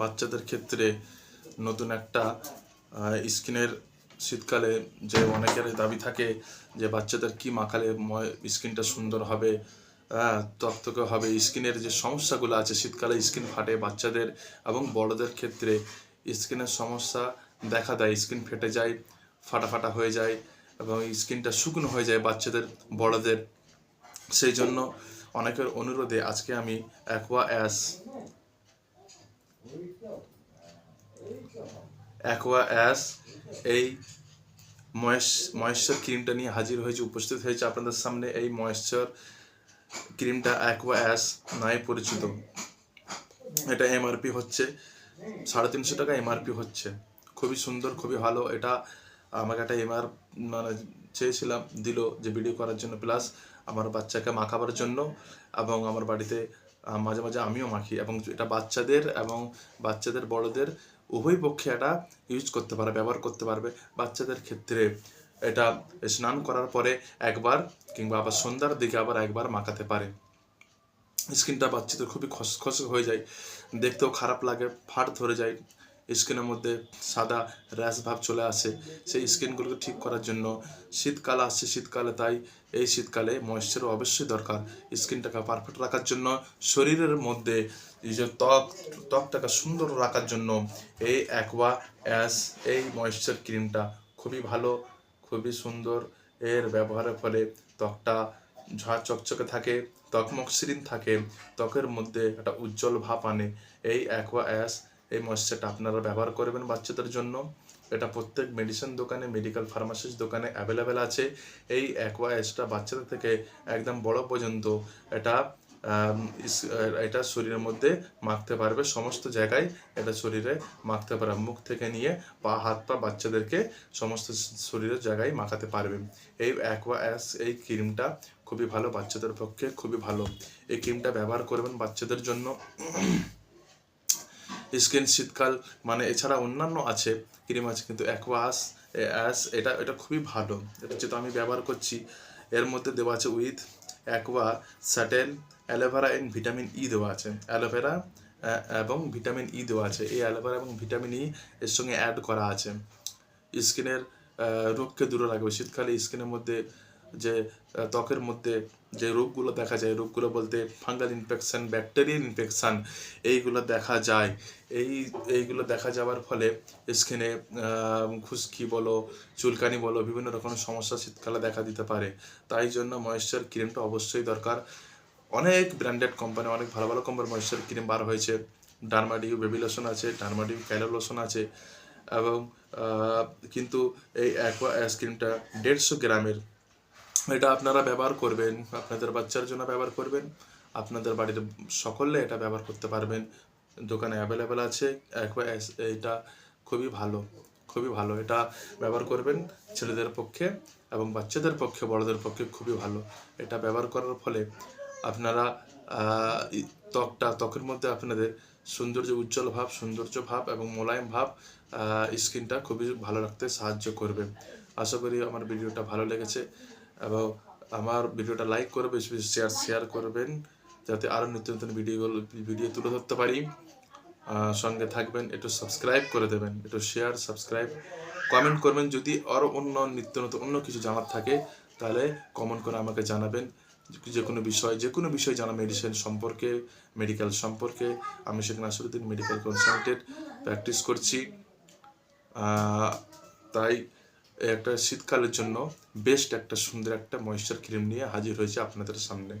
বাচ্চাদের ক্ষেত্রে নতুন একটা স্কিনের শীতকালে যে অনেকের দাবি থাকে যে বাচ্চাদের কি মাখালে স্কিনটা সুন্দর হবে তকতকে হবে, স্কিনের যে সমস্যাগুলো আছে শীতকালে স্কিন ফাটে বাচ্চাদের এবং বড়দের ক্ষেত্রে স্কিনের সমস্যা দেখা দেয়, স্কিন ফেটে যায় ফাটা ফাটা হয়ে যায় এবং স্কিনটা শুকনো হয়ে যায় বাচ্চাদের, বড়দের। সেই জন্য অনেকের অনুরোধে আজকে আমি অ্যাকোয়া অ্যাস অ্যাকোয়া অ্যাস এই ময়েশ্চার ক্রিমটা নিয়ে হাজির হয়েছে, উপস্থিত হয়েছে আপনাদের সামনে। এই ময়েশ্চার ক্রিমটা অ্যাকোয়া অ্যাস নয় পরিচিত। এটা এমআরপি হচ্ছে। সাড়ে তিনশো টাকা এমআরপি হচ্ছে। খুবই সুন্দর, খুবই ভালো। এটা আমাকে একটা এমআর মানে চেয়েছিলাম, দিল যে ভিডিও করার জন্য। প্লাস আমার বাচ্চাকে মাখাবার জন্য এবং আমার বাড়িতে মাঝে মাঝে আমিও মাখি এবং এটা বাচ্চাদের এবং বাচ্চাদের বড়দের উভয় পক্ষে এটা ইউজ করতে পারে ব্যবহার করতে পারবে। বাচ্চাদের ক্ষেত্রে এটা স্নান করার পরে একবার কিংবা আবার সন্ধ্যার দিকে আবার একবার মাখাতে পারে। স্কিনটা বাচ্চাদের খুবই খসখসে হয়ে যায়, দেখতেও খারাপ লাগে, ফাট ধরে যায়। স্কিনের মধ্যে সাদা র্যাশ ভাব চলে আসে। সেই স্কিনগুলোকে ঠিক করার জন্য শীতকাল আসছে, শীতকালে তাই এই শীতকালে ময়েশ্চার অবশ্যই দরকার। স্কিনটাকে পারফেক্ট রাখার জন্য, শরীরের মধ্যে যে ত্বক, ত্বকটাকে সুন্দর রাখার জন্য এই অ্যাকোয়া অ্যাস এই ময়েশ্চার ক্রিমটা খুবই ভালো, খুবই সুন্দর। এর ব্যবহারের ফলে ত্বকটা ঝাঁ চকচকে থাকে, ত্বক থাকে, ত্বকের মধ্যে একটা উজ্জ্বল ভাব আনে। এই অ্যাকোয়া অ্যাস এই ময়েশ্চারটা আপনারা ব্যবহার করবেন বাচ্চাদের জন্য। এটা প্রত্যেক মেডিসিন দোকানে মেডিকেল ফার্মাসিস্ট দোকানে অ্যাভেলেবেল আছে। এই অ্যাকোয়া অ্যাসটা বাচ্চাদের থেকে একদম বড় পর্যন্ত এটা এটা শরীরের মধ্যে মাখতে পারবে, সমস্ত জায়গায় এটা শরীরে মাখতে পারবে। মুখ থেকে নিয়ে পা, হাত, পা বাচ্চাদেরকে সমস্ত শরীরের জায়গায় মাখাতে পারবে। এই অ্যাকোয়া অ্যাস এই ক্রিমটা খুবই ভালো বাচ্চাদের পক্ষে, খুবই ভালো। এই ক্রিমটা ব্যবহার করবেন বাচ্চাদের জন্য। স্কিন শীতকাল মানে এছাড়া অন্যান্য আছে ক্রিম আছে, কিন্তু অ্যাকোয়াস অ্যাস এটা এটা খুবই ভালো। এটা যেহেতু আমি ব্যবহার করছি, এর মধ্যে দেওয়া আছে with aqua settle aloe vera and vitamin E দেওয়া আছে। অ্যালোভেরা এবং ভিটামিন ই দেওয়া আছে। এই অ্যালোভেরা এবং ভিটামিন ই এর সঙ্গে অ্যাড করা আছে। স্কিনের রোগকে দূরে রাখবে। শীতকালে স্কিনের মধ্যে যে ত্বকের মধ্যে যে রোগগুলো দেখা যায়, রোগগুলো বলতে ফাঙ্গাল ইনফেকশান, ব্যাকটেরিয়াল ইনফেকশান, এইগুলো দেখা যায়। এই, এইগুলো দেখা যাওয়ার ফলে স্কিনে খুশকি বলো, চুলকানি বলো, বিভিন্ন রকমের সমস্যা শীতকালে দেখা দিতে পারে। তাই জন্য ময়েশ্চার ক্রিমটা অবশ্যই দরকার। অনেক ব্র্যান্ডেড কোম্পানি অনেক ভালো ভালো কোম্পানির ময়েশ্চার ক্রিম বার হয়েছে। ডার্মাডিউ বেবি লোশন আছে ডার্মাডিউ ক্যালো লোশন আছে। এবং কিন্তু এই অ্যাকোয়া আইসক্রিমটা দেড়শো গ্রামের এটা আপনারা ব্যবহার করবেন, আপনাদের বাচ্চার জন্য ব্যবহার করবেন, আপনাদের বাড়ির সকলে এটা ব্যবহার করতে পারবেন, দোকানে অ্যাভেলেবেল আছে এটা খুবই ভালো খুবই ভালো, এটা ব্যবহার করবেন ছেলেদের পক্ষে এবং বাচ্চাদের পক্ষে, বড়দের পক্ষে খুবই ভালো, এটা ব্যবহার করার ফলে আপনারা ত্বকটা, ত্বকের মধ্যে আপনাদের সৌন্দর্য, উজ্জ্বল ভাব, সৌন্দর্য ভাব এবং মোলায়েম ভাব স্কিনটা খুবই ভালো রাখতে সাহায্য করবে। আশা করি আমার ভিডিওটা ভালো লেগেছে। এবং আমার ভিডিওটা লাইক করে বেশি বেশি শেয়ার শেয়ার করবেন, যাতে আরও নিত্য নতুন ভিডিও ভিডিও তুলে ধরতে পারি। সঙ্গে থাকবেন, একটু সাবস্ক্রাইব করে দেবেন, একটু শেয়ার সাবস্ক্রাইব কমেন্ট করবেন, যদি আরও অন্য নিত্য নতুন, অন্য কিছু জানার থাকে, তাহলে কমেন্ট করে আমাকে জানাবেন। যে- কোনো বিষয়, যে কোনো বিষয় জানা মেডিসিন সম্পর্কে মেডিকেল সম্পর্কে, আমি Sheikh Nasruddin medical consultant practice করছি। তাই একটা শীতকালের জন্য বেস্ট একটা সুন্দর একটা ময়েশ্চার ক্রিম নিয়ে হাজির হয়েছে আপনাদের সামনে।